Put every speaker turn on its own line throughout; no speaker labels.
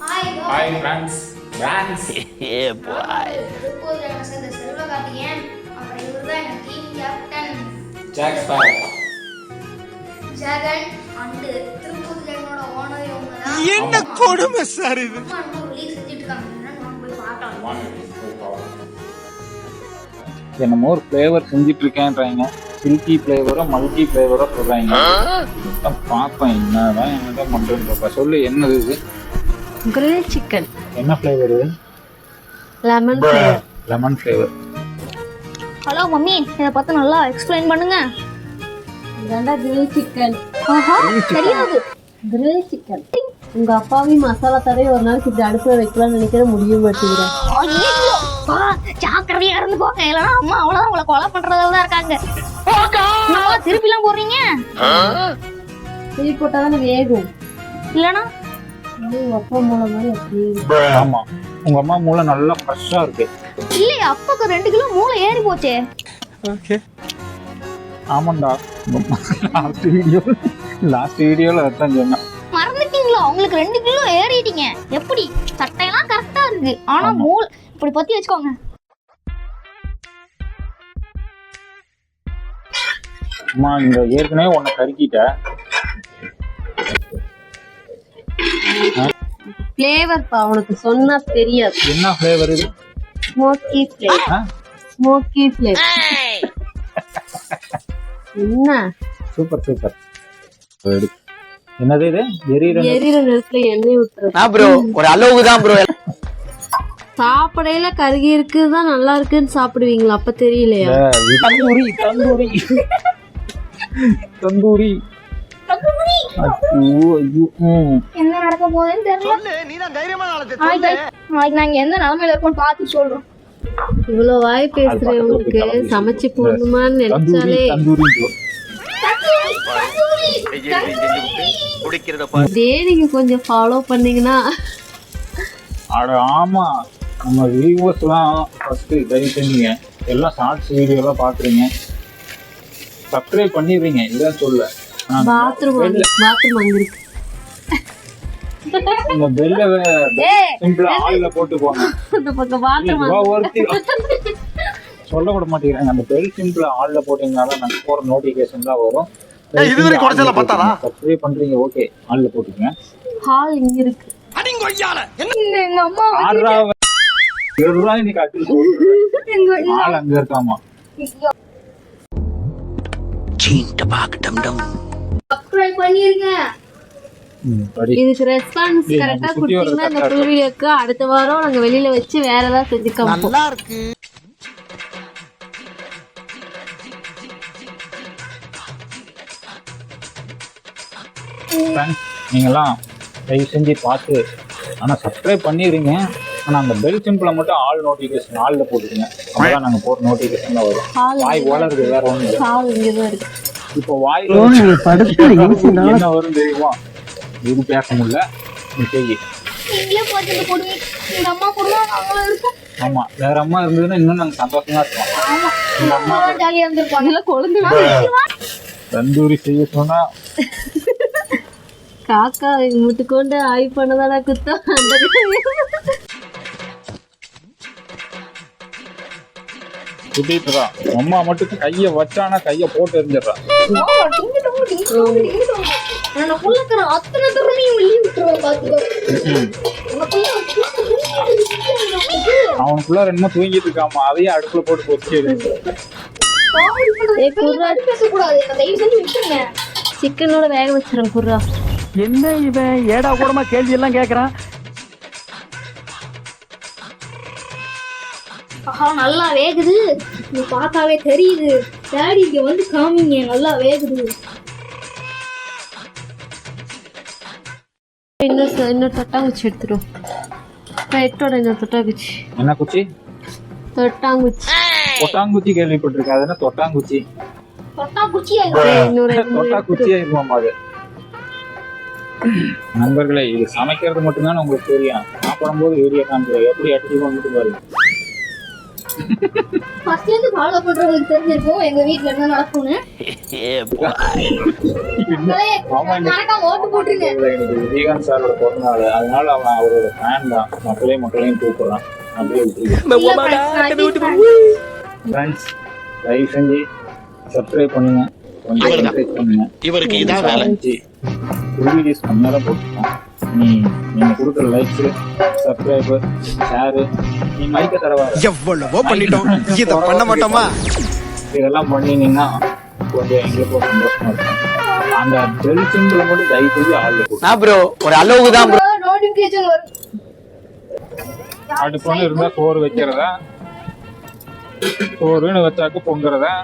Hi
hi friends friends
Tiruppur சேர்ந்த செல்வகார்த்திகேயன் அப்புறம் இவர் தான் எங்கள் team captain
Jack Spar
Jegan and Tiruppur ஜெகனோட owner இவங்க தான்.
என்ன
கொடுமை சார் இது?
அம்மா ரிலீஸ் செஞ்சுட்டு இருக்காங்க. போய்
என்னமோ ஒரு ஃப்ளேவர் செஞ்சுட்டு இருக்கேன்றாங்க. சில்கி ஃப்ளேவரோ மல்கி ஃப்ளேவரோ சொல்றாங்க. அதான் பார்ப்பேன் என்னதான் என்னதான் பண்றேன் சொல்லு என்னது இது?
கிரில் சிக்கன்
என்ன flavour
lemon
lemon flavour
hello mummy இதை பார்த்து நல்லா எக்ஸ்பிளைன் பண்ணுங்க.
இதாண்டா கிரில் சிக்கன்
ஆஹா தெரியாது.
கிரில் சிக்கன் உங்க அப்பாவி மசாலா தடவை ஒரு நாளைக்கு இப்படி அடுப்புல வைக்கலாம்னு நினைக்கிற முடிய மாட்டேங்கிறேன்
ஜாக்கிரதையா இருந்துக்கோங்க இல்லைன்னா அம்மா அவ்வளோதான் உங்களை கொலை பண்றதுல தான் இருக்காங்க. என்னம்மா திருப்பிலாம் போடுறீங்க?
திருப்பி போட்டா தானே வேகும்.
இல்லைன்னா
அது உங்க அப்பா மூலம் மாதிரி அப்படி
ஆமா. உங்க அம்மா மூளை நல்லா ஃப்ரெஷ்ஷா இருக்கு.
இல்லையே அப்பாக்கு ரெண்டு கிலோ மூளை ஏறி போச்சே.
ஆமாண்டா. லாஸ்ட் வீடியோ லாஸ்ட் வீடியோல அதான் சொன்னேன்.
மறந்துட்டீங்களா? உங்களுக்கு ரெண்டு கிலோ ஏறிட்டீங்க. எப்படி? சட்டையெல்லாம் கரெக்டா இருக்கு. ஆனா. மூளை இப்படி பத்தி வச்சுக்கோங்க.
அம்மா இந்த ஏற்கனவே உன்னை கருக்கிட்ட
ஃப்ளேவர் பா உனக்கு சொன்னா தெரியாது.
என்ன ஃப்ளேவர் இது?
ஸ்மோக்கி ஃப்ளேவர்
ஆ?
ஸ்மோக்கி ஃப்ளேவர் என்ன?
Super super. என்னது இது? எரியிற
எரியிற நேரத்துல எண்ணெய் ஊத்துறது.
ப்ரோ ஒரு அளவுக்கு தான் ப்ரோ
சாப்பிடையில கருகி இருக்குதான் நல்லா இருக்குன்னு சாப்பிடுவீங்களா? அப்ப தெரியலையா?
தந்தூரி தந்தூரி. தந்தூரி. ஐயோ, ஐயோ.
என்ன நடக்க போகுதுன்னு தெரியல. நாளைக்கு நாங்க எந்த நிலைமையில இருக்கோம்னு பார்த்து சொல்றோம்.
இவ்வளவு வாய் பேசுறவங்களுக்கு சமைச்சு போடணுமான்னு நினைச்சாலே. இதே நீங்க கொஞ்சம் ஃபாலோ பண்ணீங்கன்னா.
அட ஆமா. நம்ம வியூவர்ஸ்லாம் ஃபர்ஸ்ட் தயவு செஞ்சீங்க. எல்லாம் ஷார்ட்ஸ் வீடியோலாம் பாக்குறீங்க சப்ஸ்கிரைப் பண்ணிடுறீங்க. இதான் சொல்ல
பாத்ரூம் பாத்ரூம் அங்க இருக்கு
இந்த பெல்ல சிம்பிளா ஆள்ல போட்டு போங்க
அந்த பக்கம் பாத்ரூம்
இவ ஒருத்தி சொல்ல கூட மாட்டேங்கிறாங்க. அந்த பெல் சிம்பிளா ஆள்ல போட்டீங்கனால நாங்க போற நோட்டிபிகேஷன் தான் வரும்.
இது வரைக்கும் குறைச்சல பார்த்தாரா?
சப்ஸ்கிரைப் பண்றீங்க ஓகே ஆள்ல போட்டுக்கங்க
ஹால் இங்க இருக்கு.
இந்த எங்க அம்மா
ஆறா இன்னைக்கு ஆள் அங்க இருக்காமா?
சப்ஸ்கிரைப் பண்ணிருங்க
ம், படி
இதுக்கு ரெஸ்பான்ஸ் கரெக்டா கொடுத்தீங்கன்னா இந்த வீடியோக்கு அடுத்த வாரம் நாங்க வெளியில வச்சு வேற ஏதாவது செஞ்சு காமிப்போம்
நல்லா இருக்கு
நீங்களாம் தயவு செஞ்சு பார்த்து ஆனால் சப்ஸ்கிரைப் பண்ணிடுறீங்க. ஆனால் அந்த பெல் சிம்பிளை மட்டும் ஆல் நோட்டிஃபிகேஷன் ஆளில் போட்டுருங்க அப்பதான் நாங்கள் போகிற நோட்டிஃபிகேஷன் வரும். வாய் வளருது வேற ஒன்றும் இல்லை. இப்போ வாய் என்ன வரும் தெரியுமா? இது பேச முடியல. ஆமா. வேற அம்மா இருந்ததுன்னா இன்னும் நாங்கள் சந்தோஷமா
குழந்தை
தந்தூரி செய்ய சொன்னா
காக்கா முட்டுக்கொண்டு ஆய் பண்ணதாடா குத்தம்
சுத்திட்டுறா அம்மா மட்டும் கையை வச்சானா கையை போட்டு எரிஞ்சிடறா
நான் அத்தனை திறமையும் வெளியே விட்டுருவேன் பாத்துக்கோ
அவனுக்குள்ள என்ன தூங்கிட்டு இருக்காமா? அதையும் அடுப்புல போட்டு பொறிச்சு
பேசக்கூடாது. என்ன தயவு செஞ்சு விட்டுருங்க.
சிக்கனோட வேக வச்சிடறேன் குர்ரா.
என்ன இவன்? ஏடா கூடமா கேள்வி எல்லாம் கேக்குறான்?
ஆஹா நல்லா வேகுது. நீ பார்த்தாவே தெரியுது. டேடி இங்க வந்து காமிங்க நல்லா வேகுது.
இன்னொரு இன்னொரு தொட்டாங்குச்சி எடுத்துடும் எட்டோட இன்னொரு தொட்டாங்குச்சி.
என்ன குச்சி?
தொட்டாங்குச்சி.
தொட்டாங்குச்சி கேள்விப்பட்டிருக்கேன். அது என்ன தொட்டாங்குச்சி?
தொட்டா குச்சி
ஏய், இன்னொரு ரெண்டு மூணு
தொட்டா குச்சி ஆயிருமாமா அது நண்பர்களே இது சமைக்கிறது மட்டும்தான் உங்களுக்கு தெரியும். சாப்பிடும்போது வீடியோ காமிக்கிறேன் எப்படி அடிச்சு வந்துட்டு பாருங்க
ஃபர்ஸ்ட் இருந்து ஃபாலோ பண்றவங்களுக்கு தெரிஞ்சிருக்கும் எங்க வீட்ல என்ன நடக்கும்னு. மக்களே,
ஆமா, இந்த-
மறக்காம ஓட்டு போட்டுருங்க.
இன்னைக்கு விஜயகாந்த் சாரோட பிறந்தநாள் அதனால அவன் அவரோட ஃபேன் தான். மக்களே மக்களையும் கூப்பிடுறான். ஃப்ரெண்ட்ஸ் தயவு செஞ்சு சப்ஸ்கிரைப் பண்ணுங்க. கொஞ்சம் என்கரேஜ் பண்ணுங்க.
இவருக்கு இதான் வேலை.
கம்மியாக தான் போட்டுருக்கோம் நீங்க கொடுக்குற லைக்ஸ் சப்ஸ்கிரைபு ஷேரு நீ மைக்க தரவா?
எவ்வளவோ பண்ணிட்டோம். இத பண்ண மாட்டோமா?
இதெல்லாம் பண்ணினீங்கன்னா கொஞ்சம் எங்களுக்கும் சந்தோஷமா இருக்கும். அந்த பெல் சிம்பிள் மட்டும் தயவு செஞ்சு ஆள்
நான் ப்ரோ ஒரு அளவுக்கு தான் ப்ரோ
நோட்டிபிகேஷன் வரும்.
அடுப்பு ஒன்று இருந்தா சோறு வைக்கிறதா? சோறுன்னு வச்சாக்க பொங்குறதா?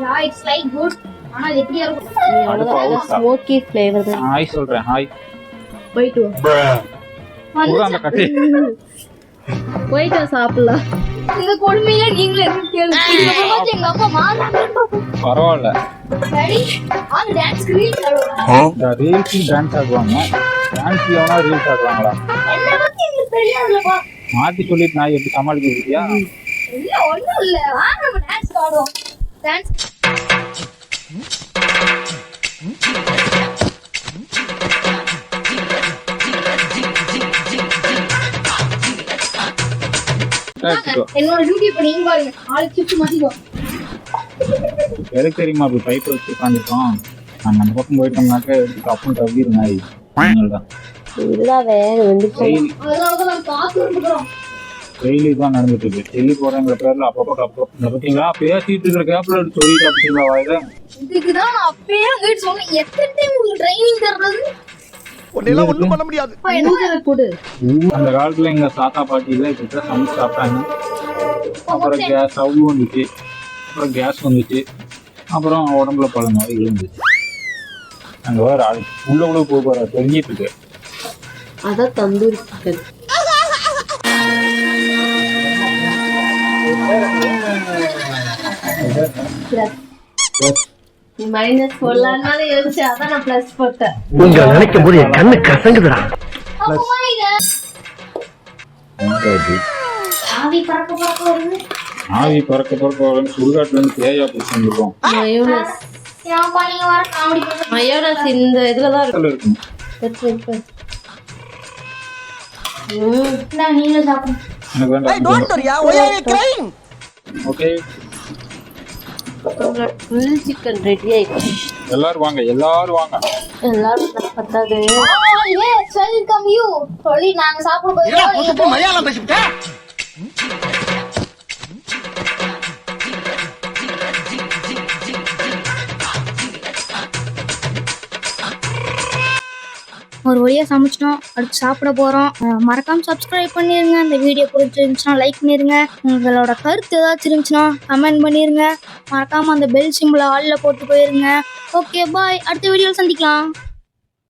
Yeah, it's like good. ஆனா அது எப்படியா இருக்கும்?
அடுப்பு அவுட்
ஸ்மோக்கி ஃப்ளேவர் தான்.
ஹாய் சொல்றேன். ஹாய்
போயிட்டு வா.
அந்த கட்டி.
போயிட்டு வா சாப்பிடலாம்.
இந்த கொடுமையில நீங்களே இருந்து கேளுங்க. இதுக்கப்புறமாச்சும் எங்க அப்பா மாறாங்க
பரவாயில்ல.
ரெடி ஆன் டான்ஸ் ரீல்ஸ்
டான்ஸ் ஆடுவாங்க டான்ஸ் எவனா ரீல்ஸ் ஆடுவாங்களா? மாத்தி சொல்லிட்டு நான் எப்படி சமாளிக்கிறதுயா
இல்ல ஒண்ணும் இல்ல. வாங்க நம்ம டான்ஸ் ஆடுவோம். டான்ஸ் என்னோட டியூட்டி இப்ப நீங்க பாருங்க. ஆளுக்கு சிப்ஸ் மாத்திக்கோ
எதுக்கு தெரியுமா அப்படி பைப் வச்சு உட்காந்துருக்கோம் நாங்கள் அந்த பக்கம் போயிட்டோம்னாக்க எடுத்து தவிர அதனாலதான்.
இதுதான் வந்து
டெய்லி
அதனாலதான் நான் பார்த்து இருக்கிறோம்
டெய்லி தான் நடந்துட்டு இருக்கு. டெல்லி போறேங்கிற பேர்ல அப்பப்போ கப்பு பார்த்தீங்களா பேசிட்டு இருக்கிற கேப்ல சொல்லிட்டு அப்படிங்களா வாயில.
இதுக்குதான் நான் அப்பயே உங்ககிட்ட சொன்னேன். எத்தனை டைம் உங்களுக்கு ட்ரைனிங் தர்றது?
உன்னையெல்லாம் ஒண்ணும் பண்ண முடியாது.
அந்த காலத்துல எங்க தாத்தா பாட்டி எல்லாம் இப்படி சமைச்சு சாப்பிட்டாங்க. அப்புறம் கேஸ் ஸ்டவ் வந்துச்சு. அப்புறம் கேஸ் வந்துச்சு. அப்புறம் உடம்புல பல நோய்கள் வந்துச்சு அங்க வேற ஆள் உள்ள உள்ள போக போற தெரிஞ்சிட்டு இருக்கு.
அதான் தந்தூரி சிக்கன் மைனஸ் போடலான்னு யோசிச்சு அதான் நான் பிளஸ் போட்டேன்.
உங்களை நினைக்கும் போது என் கண்ணு கசங்குதுடா.
அப்பமா இது ஆவி பறக்க பறக்க வருது.
ஆவி பறக்க பறக்க வரணும் சுடுகாட்டுல இருந்து தேயா பிடிச்சி வந்துருக்கோம்
மயோனஸ்.
ஏன்ப்பா நீங்க வர காமெடி பண்றீங்க
மயோனஸ் இந்த இதுல தான் இருக்கும்
சாப்பிடுங்க.
எனக்கு வேண்டாம். ஓகே
அப்புறம் grill chicken ready ஆயிடுச்சு.
எல்லாரும் வாங்க எல்லாரும் வாங்க.
எல்லாரும் பத்தாது.
வெல்கம் யூ சொல்லி நாங்க சாப்பிட போயிருக்கோம் நீங்க போ-
மலையாளம் பேசிவிட்டா?
ஒரு வழியாக சமைச்சிட்டோம். அடுத்து சாப்பிட போகிறோம் மறக்காமல் சப்ஸ்கிரைப் பண்ணிருங்க. இந்த வீடியோ பிடிச்சிருந்துச்சுன்னா லைக் பண்ணிருங்க. உங்களோட கருத்து ஏதாச்சும் இருந்துச்சுன்னா கமெண்ட் பண்ணிடுங்க மறக்காமல் அந்த பெல் சிம்பிளை ஆளில் போட்டு போயிருங்க. ஓகே பாய் அடுத்த வீடியோவில் சந்திக்கலாம்.